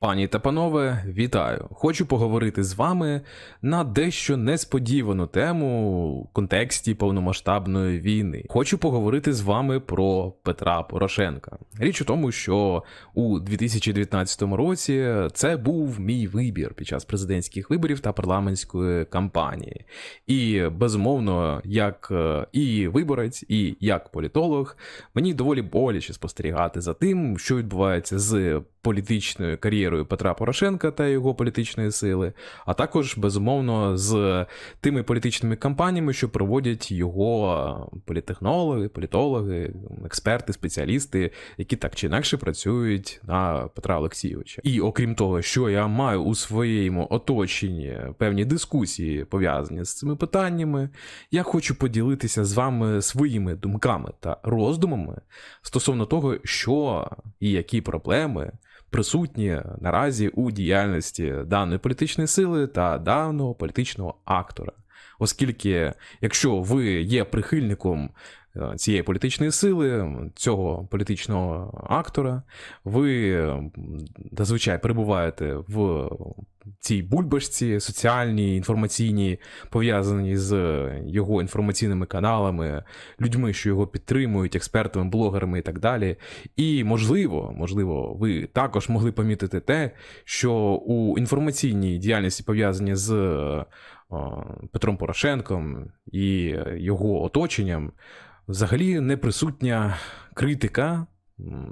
Пані та панове, вітаю! Хочу поговорити з вами на дещо несподівану тему в контексті повномасштабної війни. Хочу поговорити з вами про Петра Порошенка. Річ у тому, що у 2019 році це був мій вибір під час президентських виборів та парламентської кампанії. І безумовно, як е, і виборець, і як політолог, мені доволі боляче спостерігати за тим, що відбувається з політичною кар'єрою Петра Порошенка та його політичної сили, а також безумовно з тими політичними кампаніями, що проводять його політтехнологи, політологи, експерти, спеціалісти, які так чи інакше працюють на Петра Олексійовича. І окрім того, що я маю у своєму оточенні певні дискусії пов'язані з цими питаннями, я хочу поділитися з вами своїми думками та роздумами стосовно того, що і які проблеми присутні наразі у діяльності даної політичної сили та даного політичного актора. Оскільки, якщо ви є прихильником цієї політичної сили, цього політичного актора, ви зазвичай перебуваєте в цій бульбашці соціальній, інформаційній, пов'язані з його інформаційними каналами, людьми, що його підтримують, експертами, блогерами і так далі. І можливо, можливо, ви також могли помітити те, що у інформаційній діяльності пов'язані з е, Петром Порошенком і його оточенням, взагалі не присутня критика.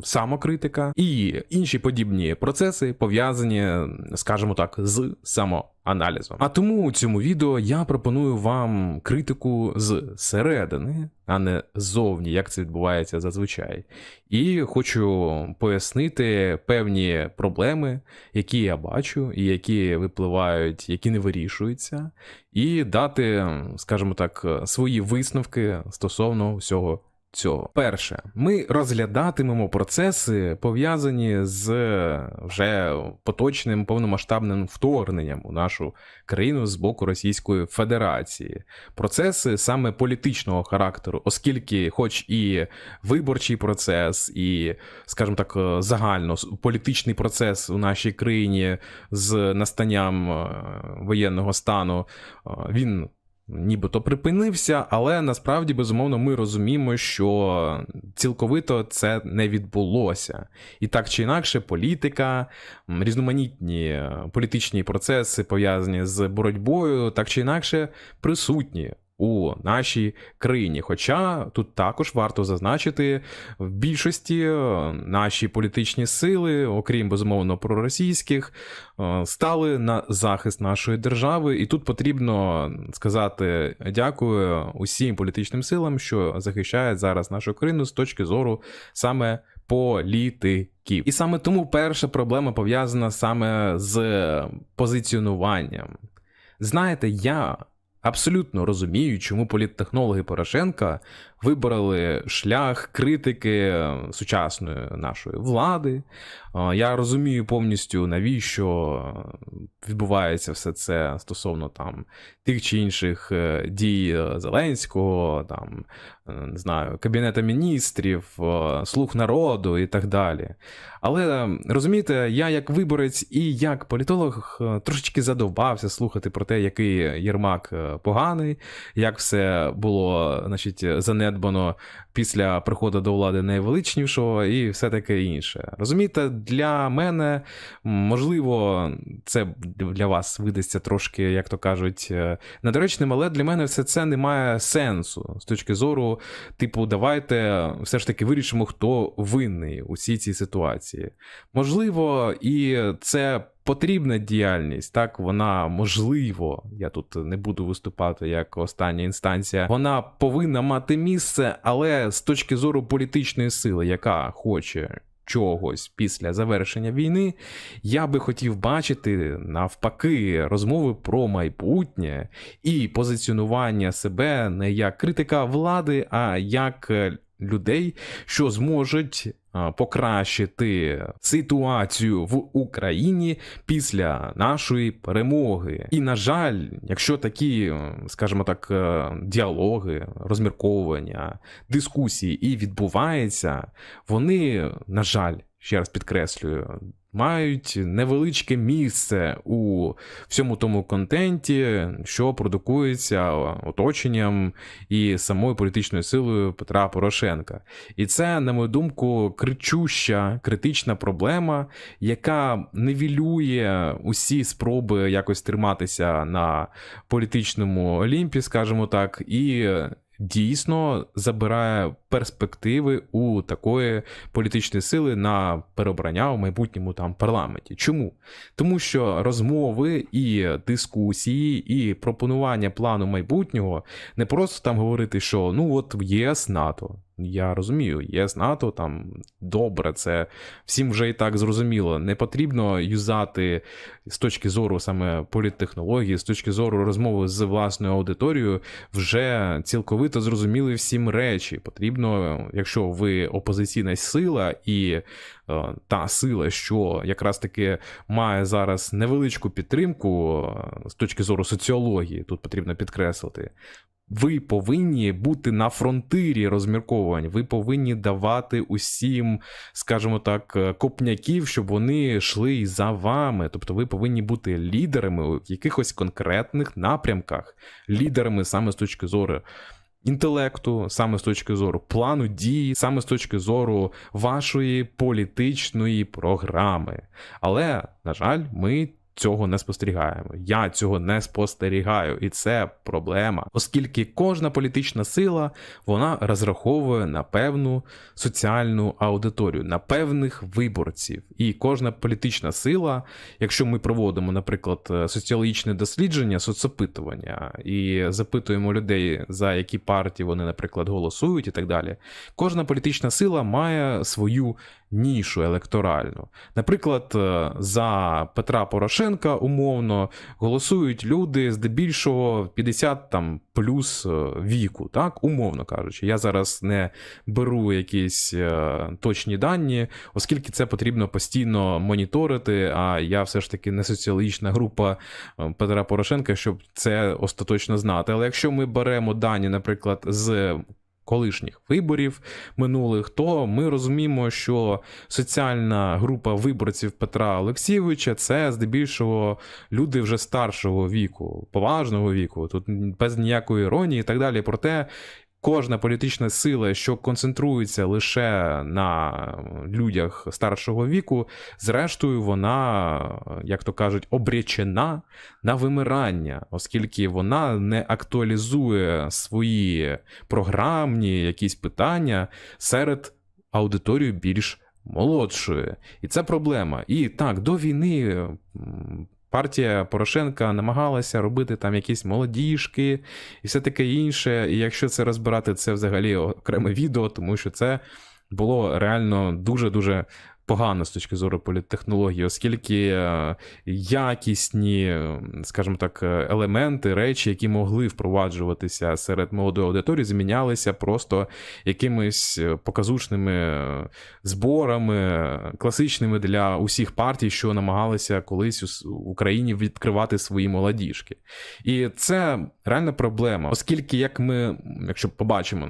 Самокритика і інші подібні процеси пов'язані, скажімо так, з самоаналізом. А тому у цьому відео я пропоную вам критику з середини, а не ззовні, як це відбувається зазвичай. І хочу пояснити певні проблеми, які я бачу, і які випливають, які не вирішуються, і дати, скажімо так, свої висновки стосовно всього. Цього перше, ми розглядатимемо процеси, пов'язані з вже поточним повномасштабним вторгненням у нашу країну з боку Російської Федерації. Процеси саме політичного характеру, оскільки, хоч і виборчий процес, і, скажімо так, загально політичний процес у нашій країні з настанням е, воєнного стану, е, він нібито припинився, але насправді, безумовно, ми розуміємо, що цілковито це не відбулося. І так чи інакше, політика, різноманітні е, політичні процеси, пов'язані з боротьбою, так чи інакше присутні. У нашій країні. Хоча тут також варто зазначити, в більшості е, наші політичні сили, окрім безумовно проросійських, е, стали на захист нашої держави, і тут потрібно сказати дякую усім політичним силам, що захищають зараз нашу країну з точки зору саме політиків. І саме тому перша проблема пов'язана саме з позиціонуванням. Знаєте, я. Абсолютно розумію, чому політтехнологи Порошенка вибрали шлях критики сучасної нашої влади. Е, Я розумію повністю, навіщо відбувається все це стосовно там тих чи інших е, дій Зеленського, там е, не знаю, Кабінета міністрів, е, слуг народу і так далі. Але розумієте, я як виборець і як політолог е, трошечки задовбався слухати про те, який Єрмак е, поганий, як все було значить, занедбано після приходу до влади найвеличнішого і все таке інше. Розумієте, для мене можливо, це для вас видасться трошки, як то кажуть, е, недоречним, але для мене все це не має сенсу з точки зору, типу, давайте все ж таки вирішимо, хто винний у всій цій ситуації. Можливо, і це. Потрібна діяльність, так вона можливо, я тут не буду виступати як остання інстанція. Вона повинна мати місце, але з точки зору політичної сили, яка хоче чогось після завершення війни, я би хотів бачити навпаки розмови про майбутнє і позиціонування себе не як критика влади, а як людей, що зможуть покращити ситуацію в Україні після нашої перемоги. І, на жаль, якщо такі, е, скажімо так, е, діалоги, розмірковування, дискусії і відбуваються, вони, на жаль, ще раз підкреслюю, мають невеличке місце у всьому тому контенті, що продукується оточенням і самою політичною силою Петра Порошенка. І це, на мою думку, кричуща критична проблема, яка невілює усі спроби якось триматися на політичному олімпі, скажімо так, і дійсно забирає перспективи у такої політичної сили на переобрання в майбутньому там парламенті. Чому? Тому що розмови і дискусії, і пропонування плану майбутнього не просто там говорити, що ну от ЄС НАТО. Я розумію, ЄС НАТО там добре, це всім вже і так зрозуміло. Не потрібно юзати з точки зору саме політтехнології, з точки зору розмови з власною аудиторією, вже цілковито зрозуміли всім речі. Потрібно, якщо ви опозиційна сила і та сила, що якраз таки має зараз невеличку підтримку е, з точки зору соціології, тут потрібно підкреслити. Ви повинні бути на фронтирі розмірковувань. Ви повинні давати усім, скажімо так, е, копняків, щоб вони йшли за вами. Тобто, ви повинні бути лідерами у якихось конкретних напрямках, лідерами саме з точки зору. Інтелекту, саме з точки зору плану дії, саме з точки зору вашої політичної програми. Але, на жаль, ми цього не спостерігаємо. Я цього не спостерігаю, і це проблема, оскільки кожна політична сила вона розраховує на певну соціальну аудиторію, на певних виборців. І кожна політична сила, якщо ми проводимо, наприклад, соціологічне дослідження, соцопитування і запитуємо людей, за які партії вони, наприклад, голосують, і так далі, кожна політична сила має свою нішу електоральну. Наприклад, е, за Петра Порошенка умовно голосують люди здебільшого 50 там плюс е, віку, так, умовно кажучи. Я зараз не беру якісь е, точні дані, оскільки це потрібно постійно моніторити. А я все ж таки не соціологічна група Петра Порошенка, щоб це остаточно знати. Але якщо ми беремо дані, наприклад, з колишніх виборів минулих, то ми розуміємо, що соціальна група виборців Петра Олексійовича це здебільшого люди вже старшого віку, поважного віку, тут без ніякої іронії і так далі. Проте кожна політична сила, що концентрується лише на людях старшого віку, зрештою, вона, як то кажуть, обречена на вимирання, оскільки вона не актуалізує свої програмні якісь питання серед аудиторії більш молодшої. І це проблема. І так, до війни партія Порошенка намагалася робити там якісь молодіжки і все таке інше. І якщо це розбирати, це взагалі окреме відео, тому що це було реально дуже-дуже погано з точки зору політтехнології, оскільки е, якісні, скажімо так, елементи, речі, які могли впроваджуватися серед молодої аудиторії, змінялися просто якимись показушними зборами, класичними для усіх партій, що намагалися колись в Україні відкривати свої молодіжки. І це реальна проблема, оскільки, як ми, якщо побачимо,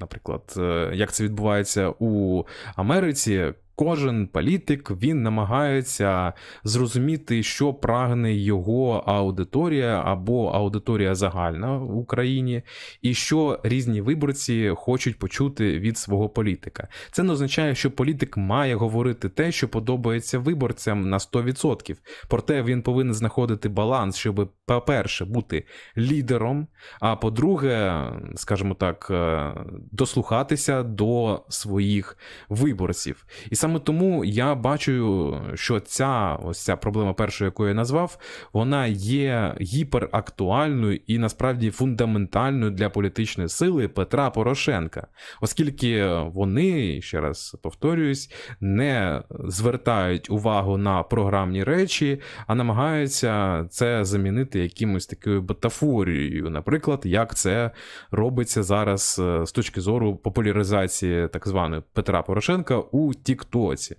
наприклад, е, як це відбувається у Америці. Кожен політик він намагається зрозуміти, що прагне його аудиторія або аудиторія загальна в Україні, і що різні виборці хочуть почути від свого політика. Це не означає, що політик має говорити те, що подобається виборцям на 100%. Проте він повинен знаходити баланс, щоб, по-перше, бути лідером. А по-друге, скажімо так, е, дослухатися до своїх виборців. І саме тому я бачу, що ця ось ця проблема першої, яку я назвав, вона є гіперактуальною і насправді фундаментальною для політичної сили Петра Порошенка, оскільки вони, ще раз повторююсь, не звертають увагу на програмні речі, а намагаються це замінити якимось такою бутафорією, наприклад, як це робиться зараз е, з точки зору популяризації так званої Петра Порошенка у Тік. Тіктоці.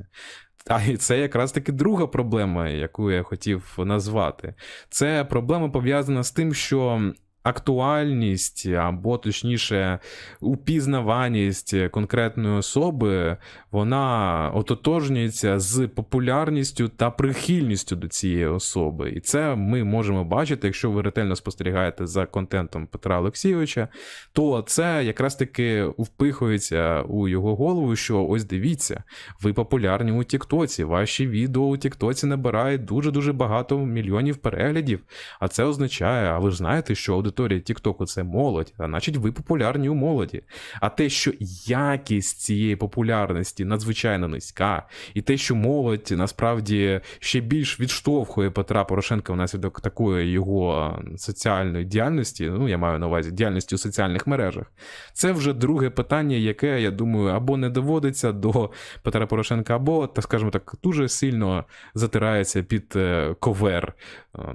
А і це якраз таки друга проблема, яку я хотів назвати. Це проблема пов'язана з тим, що актуальність або точніше упізнаваність конкретної особи, вона ототожнюється з популярністю та прихильністю до цієї особи. І це ми можемо бачити, якщо ви ретельно спостерігаєте за контентом Петра Олексійовича, то це якраз таки впихується у його голову, що ось дивіться, ви популярні у Тіктоці, ваші відео у Тіктоці набирають дуже-дуже багато мільйонів переглядів. А це означає, а ви ж знаєте, що аудиторія Тіктоку це молодь, а значить ви популярні у молоді. А те, що якість цієї популярності надзвичайно низька, і те, що молодь насправді ще більш відштовхує Петра Порошенка внаслідок такої його соціальної діяльності, ну я маю на увазі діяльності у соціальних мережах, це вже друге питання, яке я думаю, або не доводиться до Петра Порошенка, або, так скажімо так, дуже сильно затирається під е, ковер,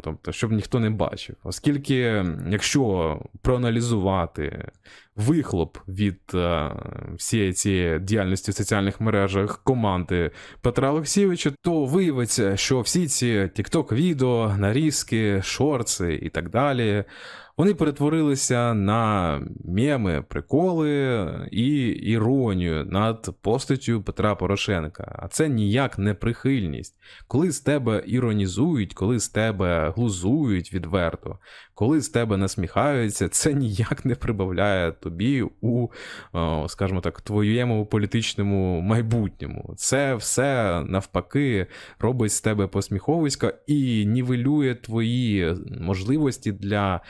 тобто, щоб ніхто не бачив. Оскільки, якщо проаналізувати вихлоп від е, всієї цієї діяльності в соціальних мережах команди Петра Олексійовича, то виявиться, що всі ці тікток-відео, нарізки, шорти і так далі. Вони перетворилися на меми, приколи і іронію над постаттю Петра Порошенка. А це ніяк не прихильність. Коли з тебе іронізують, коли з тебе глузують відверто, коли з тебе насміхаються, це ніяк не прибавляє тобі у, скажімо так, твоєму політичному майбутньому. Це все навпаки робить з тебе посміховисько і нівелює твої можливості для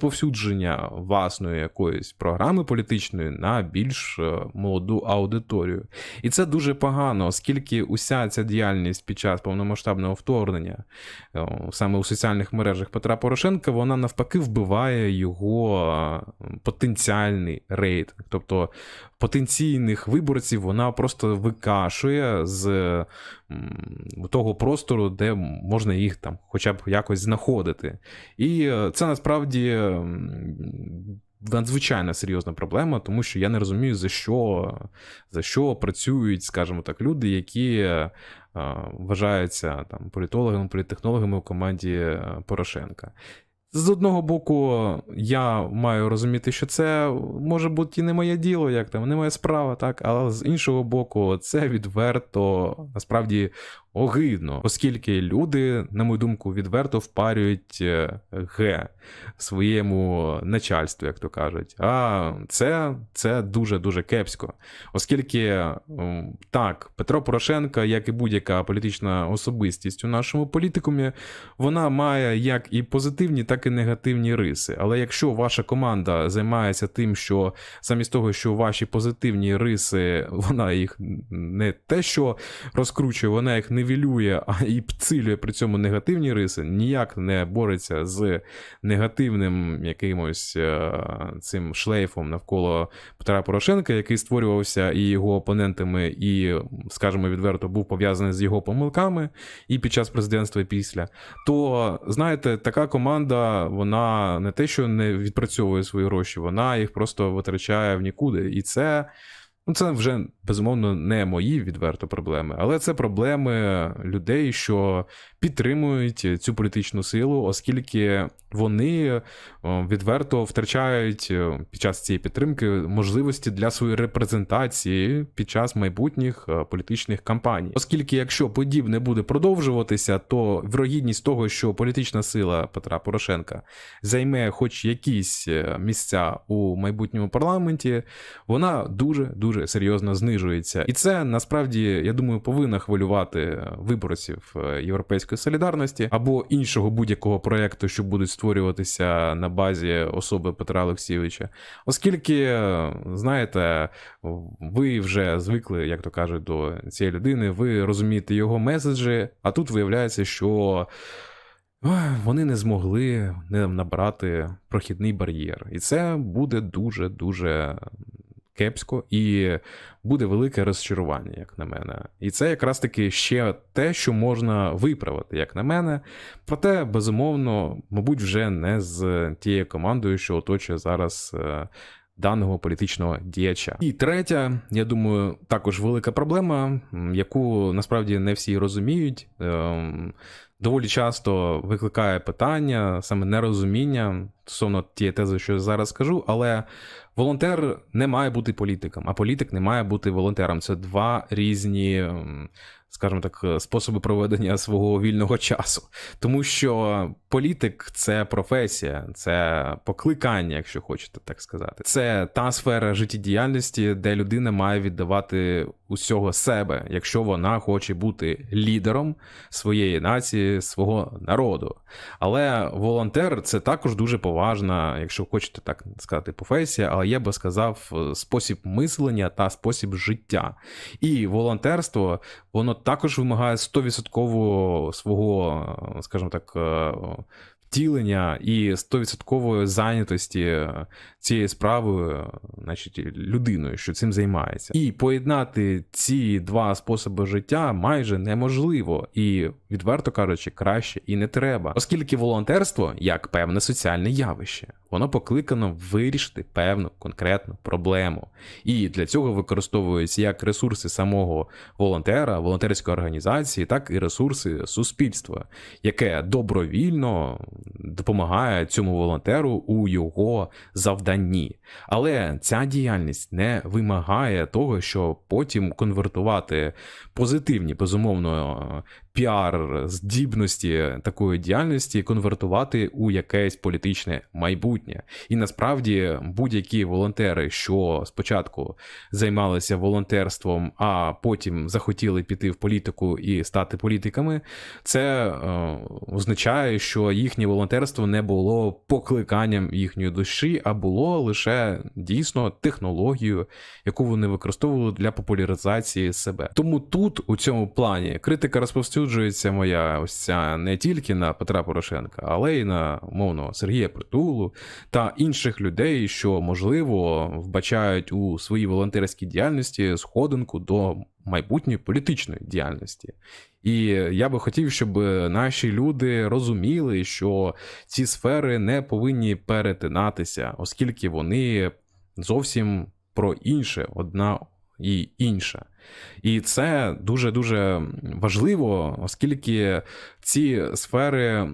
розповсюдження власної якоїсь програми політичної на більш е, молоду аудиторію. І це дуже погано, оскільки уся ця діяльність під час повномасштабного вторгнення саме у соціальних мережах Петра Порошенка, вона навпаки вбиває його потенціальний рейтинг. Тобто потенційних виборців вона просто викашує з того простору, де можна їх там хоча б якось знаходити. І е, це насправді. Надзвичайно серйозна проблема, тому що я не розумію, за що за що працюють, скажімо так, люди, які е, вважаються там політологами, політтехнологами у команді е, Порошенка. З одного боку, я маю розуміти, що це може бути і не моє діло, як там, не моя справа, так, але з іншого боку, це відверто насправді огидно, оскільки люди, на мою думку, відверто впарюють е, г своєму начальству, як то кажуть. А це це дуже-дуже кепсько. Оскільки так, Петро Порошенко, як і будь-яка політична особистість у нашому політикумі, вона має як і позитивні, так і негативні риси. Але якщо ваша команда займається тим, що замість того, що ваші позитивні риси, вона їх не те, що розкручує, вона їх не нивелює, а і підсилює при цьому негативні риси, ніяк не бореться з негативним якимось е, цим шлейфом навколо Петра Порошенка, який створювався і його опонентами, і, скажімо відверто, був пов'язаний з його помилками і під час президентства і після. То знаєте, така команда, вона не те, що не відпрацьовує свої гроші, вона їх просто витрачає в нікуди. І це. Ну, це вже безумовно не мої відверто проблеми, але це проблеми людей, що підтримують цю політичну силу, оскільки вони відверто втрачають під час цієї підтримки можливості для своєї репрезентації під час майбутніх політичних кампаній. Оскільки, якщо подібне буде продовжуватися, то вірогідність того, що політична сила Петра Порошенка займе хоч якісь е, місця у майбутньому парламенті, вона дуже дуже серйозно знижується, і це насправді я думаю повинна хвилювати виборців е, європейської солідарності або іншого будь-якого проекту, що будуть створюватися на базі особи Петра Олексійовича, оскільки знаєте, ви вже звикли, як то кажуть, до цієї людини, ви розумієте його меседжі, а тут виявляється, що. Вони не змогли не набрати прохідний бар'єр, і це буде дуже дуже кепсько, і буде велике розчарування, як на мене. І це якраз таки ще те, що можна виправити, як на мене. Проте, безумовно, мабуть, вже не з тією командою, що оточує зараз. Е, даного політичного діяча. І третя, я думаю, також велика проблема, яку насправді не всі розуміють. Ем, доволі часто викликає питання, саме нерозуміння стосовно тієї тези, що я зараз скажу, але волонтер не має бути політиком, а політик не має бути волонтером. Це два різні, скажімо так, способи проведення свого вільного часу. Тому що політик це професія, це покликання, якщо хочете так сказати. Це та сфера життєдіяльності, де людина має віддавати усього себе, якщо вона хоче бути лідером своєї нації, свого народу. Але волонтер це також дуже поважна, якщо хочете так сказати, професія, але я би сказав, спосіб мислення та спосіб життя. І волонтерство воно також вимагає 100% свого, скажімо так, е, втілення і 100% зайнятості цією справою, значить, людиною, що цим займається. І поєднати ці два способи життя майже неможливо, і, відверто кажучи, краще і не треба, оскільки волонтерство як певне соціальне явище, воно покликано вирішити певну конкретну проблему. І для цього використовуються як ресурси самого волонтера, волонтерської організації, так і ресурси суспільства, яке добровільно допомагає цьому волонтеру у його завданні. Але ця діяльність не вимагає того, щоб потім конвертувати позитивні, безумовно, піар здібності такої діяльності конвертувати у якесь політичне майбутнє. І насправді будь-які волонтери, що спочатку займалися волонтерством, а потім захотіли піти в політику і стати політиками, це е, означає, що їхнє волонтерство не було покликанням їхньої душі, а було лише дійсно технологією, яку вони використовували для популяризації себе. Тому тут у цьому плані критика розповсюджується розповсюджується моя ось ця не тільки на Петра Порошенка, але й на умовно Сергія Притулу та інших людей, що можливо вбачають у своїй волонтерській діяльності сходинку до майбутньої політичної діяльності. І я би хотів, щоб наші люди розуміли, що ці сфери не повинні перетинатися, оскільки вони зовсім про інше одна і інша. І це дуже дуже важливо, оскільки ці сфери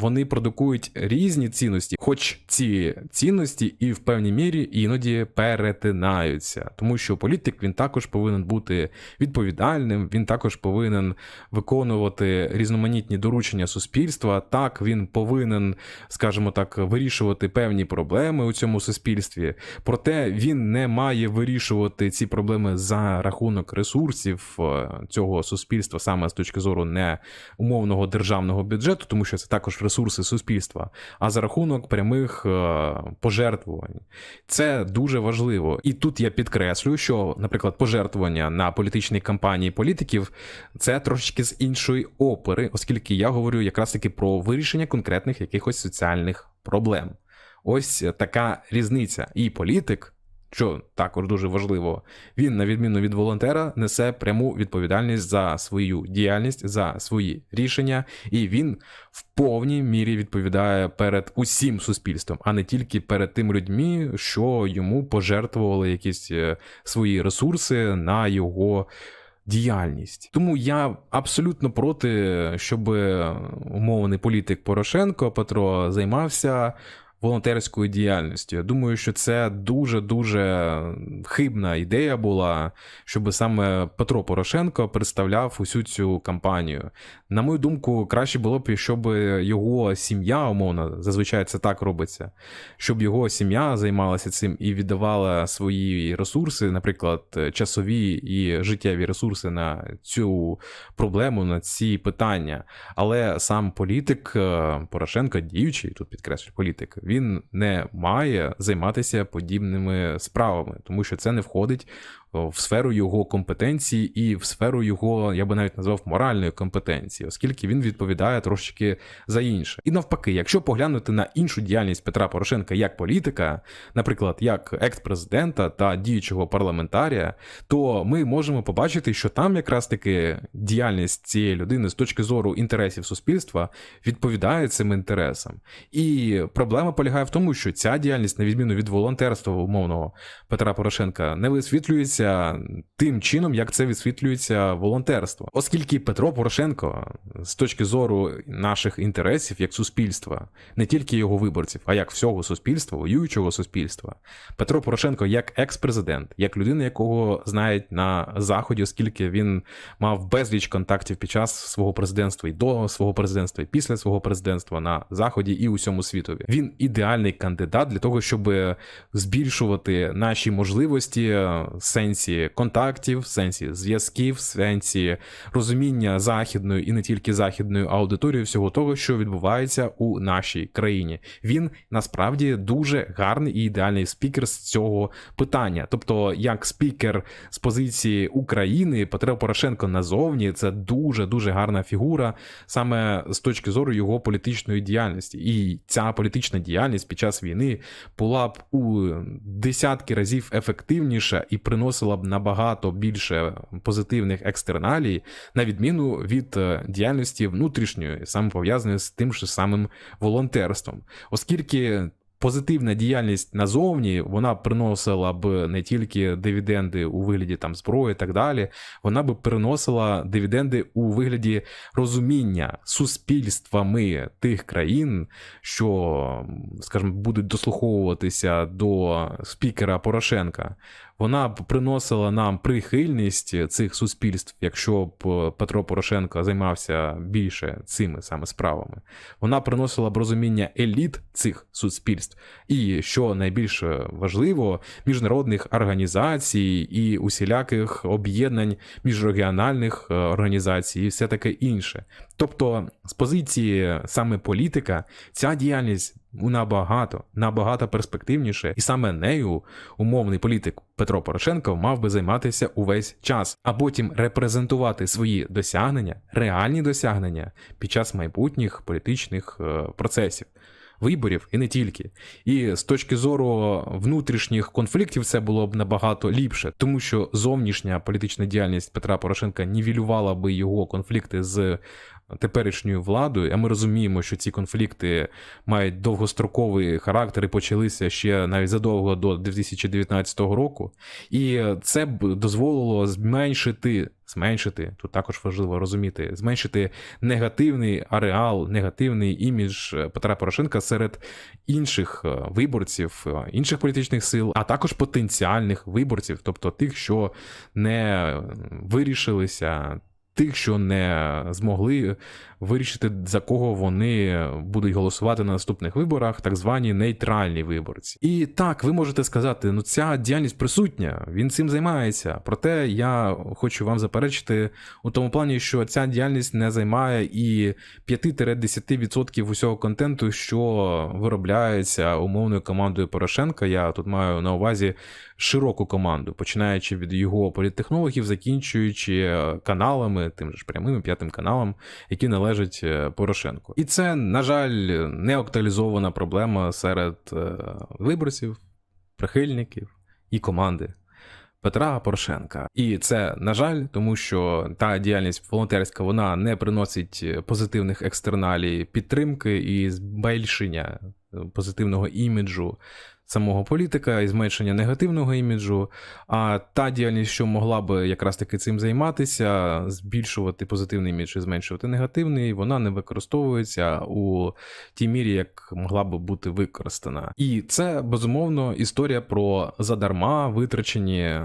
вони продукують різні цінності, хоч ці цінності і в певній мірі іноді перетинаються, тому що політик він також повинен бути відповідальним, він також повинен виконувати різноманітні доручення суспільства. Так він повинен, скажімо так, вирішувати певні проблеми у цьому суспільстві, проте він не має вирішувати ці проблеми за рахунок ресурсів е, цього суспільства, саме з точки зору не умовного державного бюджету, тому що це також ресурси суспільства, а за рахунок прямих е, пожертвувань. Це дуже важливо. І тут я підкреслюю, що, наприклад, пожертвування на політичні кампанії політиків це трошечки з іншої опери, оскільки я говорю якраз таки про вирішення конкретних якихось соціальних проблем. Ось така різниця. І політик що також дуже важливо, він, на відміну від волонтера, несе пряму відповідальність за свою діяльність, за свої рішення, і він в повній мірі відповідає перед усім суспільством, а не тільки перед тими людьми, що йому пожертвували якісь е, свої ресурси на його. Діяльність тому я абсолютно проти, щоб умовний політик Порошенко Петро займався волонтерською діяльністю. Я думаю, що це дуже-дуже хибна ідея була, щоб саме Петро Порошенко представляв усю цю кампанію. На мою думку, краще було б, щоб його сім'я, умовно, зазвичай це так робиться, щоб його сім'я займалася цим і віддавала свої ресурси, наприклад, часові і життєві ресурси на цю проблему, на ці питання. Але сам політик е, Порошенко, діючий, тут підкреслюю політик він не має займатися подібними справами, тому що це не входить в сферу його компетенції і в сферу його, я би навіть назвав моральної компетенції, оскільки він відповідає трошки за інше. І навпаки, якщо поглянути на іншу діяльність Петра Порошенка як політика, наприклад, як екс-президента та діючого парламентарія, то ми можемо побачити, що там якраз таки діяльність цієї людини з точки зору інтересів суспільства відповідає цим інтересам. І проблема полягає в тому, що ця діяльність, на відміну від волонтерства умовного Петра Порошенка, не висвітлюється висвітлюється тим чином, як це висвітлюється волонтерство. Оскільки Петро Порошенко, з точки зору наших інтересів як суспільства, не тільки його виборців, а як всього суспільства, воюючого суспільства, Петро Порошенко як екс-президент, як людина, якого знають на заході, оскільки він мав безліч контактів під час свого президентства і до свого президентства, і після свого президентства на заході і усьому світові. Він ідеальний кандидат для того, щоб збільшувати наші можливості в сенсі контактів, в сенсі зв'язків, в сенсі розуміння західної і не тільки західної аудиторії всього того, що відбувається у нашій країні. Він насправді дуже гарний і ідеальний спікер з цього питання. Тобто, як спікер з позиції України, Петро Порошенко назовні це дуже дуже гарна фігура, саме з точки зору його політичної діяльності. І ця політична діяльність під час війни була б у десятки разів ефективніша і приносила б набагато більше позитивних екстерналій, на відміну від е, діяльності внутрішньої, саме пов'язаної з тим же самим волонтерством, оскільки. Позитивна діяльність назовні вона приносила б не тільки дивіденди у вигляді там зброї і так далі, вона б приносила дивіденди у вигляді розуміння суспільствами тих країн, що, скажімо, будуть дослуховуватися до спікера Порошенка. Вона б приносила нам прихильність цих суспільств, якщо б Петро Порошенко займався більше цими саме справами. Вона приносила б розуміння еліт цих суспільств, і що найбільш важливо, міжнародних організацій і усіляких об'єднань міжрегіональних е, організацій, і все таке інше. Тобто, з позиції саме політика, ця діяльність набагато набагато перспективніше, і саме нею умовний політик Петро Порошенко мав би займатися увесь час, а потім репрезентувати свої досягнення, реальні досягнення під час майбутніх політичних е, процесів. Виборів і не тільки, і з точки зору внутрішніх конфліктів це було б набагато ліпше, тому що зовнішня політична діяльність Петра Порошенка нівелювала би його конфлікти з теперішньою владою, а ми розуміємо, що ці конфлікти мають довгостроковий характер і почалися ще навіть задовго до 2019 року, і це б дозволило зменшити. Зменшити, тут також важливо розуміти, зменшити негативний ареал, негативний імідж Петра Порошенка серед інших е, виборців, е, інших політичних сил, а також потенціальних виборців, тобто тих, що не вирішилися, тих, що не змогли вирішити, за кого вони будуть голосувати на наступних виборах, так звані нейтральні виборці. І так, ви можете сказати, ну ця діяльність присутня, він цим займається. Проте я хочу вам заперечити у тому плані, що ця діяльність не займає і 5-10% усього контенту, що виробляється умовною командою Порошенка. Я тут маю на увазі широку команду, починаючи від його політтехнологів, закінчуючи каналами, тим же прямим п'ятим каналом, які належать належить е, Порошенку. І це, на жаль, не актуалізована проблема серед е, виборців, прихильників і команди. Петра Порошенка, і це на жаль, тому що та діяльність волонтерська вона не приносить позитивних екстерналій підтримки і збільшення позитивного іміджу самого політика і зменшення негативного іміджу. А та діяльність, що могла би якраз таки цим займатися, збільшувати позитивний імідж і зменшувати негативний, вона не використовується у тій мірі, як могла би бути використана. І це безумовно історія про задарма витрачені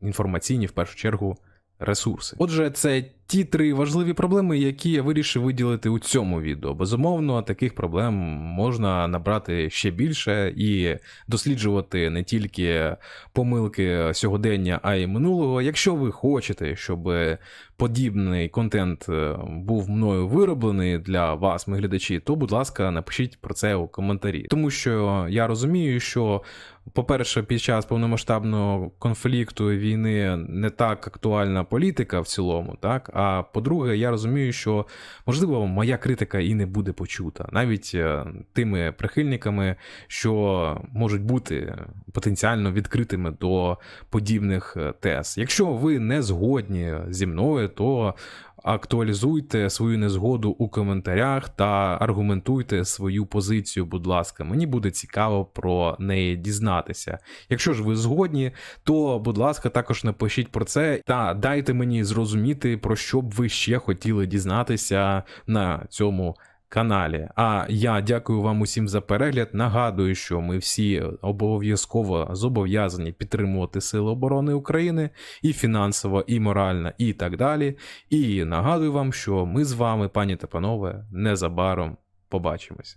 інформаційні в першу чергу ресурси. Отже, це ті три важливі проблеми, які я вирішив виділити у цьому відео. Безумовно, таких проблем можна набрати ще більше і досліджувати не тільки помилки сьогодення, а й минулого. Якщо ви хочете, щоб подібний контент е, був мною вироблений для вас, ми глядачі, то, будь ласка, напишіть про це у коментарі, тому що я розумію, що. По-перше, під час повномасштабного конфлікту війни не так актуальна політика в цілому, так а по-друге, я розумію, що можливо моя критика і не буде почута, навіть е, тими прихильниками, що можуть бути потенціально відкритими до подібних е, тез. Якщо ви не згодні зі мною, то актуалізуйте свою незгоду у коментарях та аргументуйте свою позицію, будь ласка. Мені буде цікаво про неї дізнатися. Якщо ж ви згодні, то, будь ласка, також напишіть про це та дайте мені зрозуміти, про що б ви ще хотіли дізнатися на цьому каналі. А я дякую вам усім за перегляд. Нагадую, що ми всі обов'язково зобов'язані підтримувати Сили оборони України і фінансово, і морально, і так далі. І нагадую вам, що ми з вами, пані та панове, незабаром побачимось.